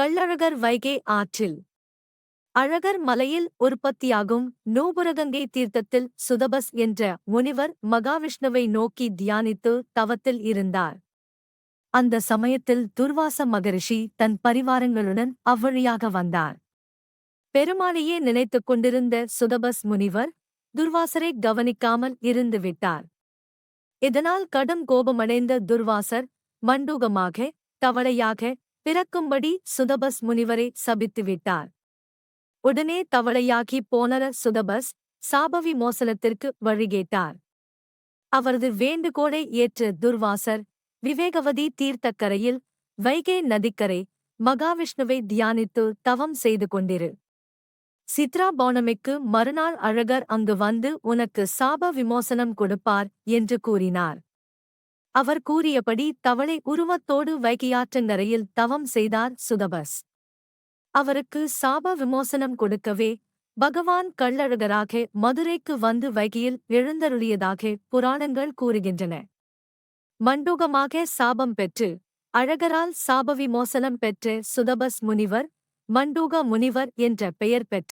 கள்ளழகர் வைகை ஆற்றில். அழகர் மலையில் உற்பத்தியாகும் நூபுரகங்கை தீர்த்தத்தில் சுதபஸ் என்ற முனிவர் மகாவிஷ்ணுவை நோக்கி தியானித்து தவத்தில் இருந்தார். அந்த சமயத்தில் துர்வாச மகரிஷி தன் பரிவாரங்களுடன் அவ்வழியாக வந்தார். பெருமாளையே நினைத்துக் கொண்டிருந்த சுதபஸ் முனிவர் துர்வாசரை கவனிக்காமல் இருந்து விட்டார். இதனால் கடும் கோபமடைந்த துர்வாசர் மண்டூகமாக தவளையாக பிறக்கும்படி சுதபஸ் முனிவரை சபித்துவிட்டார் உடனே தவளையாகி போனர சுதபஸ் சாபவி மோசனத்திற்கு வழிகேட்டார் அவரது வேண்டுகோளை ஏற்ற துர்வாசர் விவேகவதி தீர்த்தக்கரையில் வைகை நதிக்கரை மகாவிஷ்ணுவை தியானித்து தவம் செய்து கொண்டிரு. சித்ரா பௌர்ணமிக்கு மறுநாள் அழகர் அங்கு வந்து உனக்கு சாப விமோசனம் கொடுப்பார் என்று கூறினார். அவர் கூறியபடி தவளை உருவத்தோடு வைகையாற்றங்கரையில் தவம் செய்தார் சுதபஸ். அவருக்கு சாப விமோசனம் கொடுக்கவே பகவான் கள்ளழகராக மதுரைக்கு வந்து வைகையில் எழுந்தருளியதாக புராணங்கள் கூறுகின்றன. மண்டூகமாக சாபம் பெற்று அழகரால் சாப விமோசனம் பெற்ற சுதபஸ் முனிவர் மண்டூக முனிவர் என்ற பெயர் பெற்றார்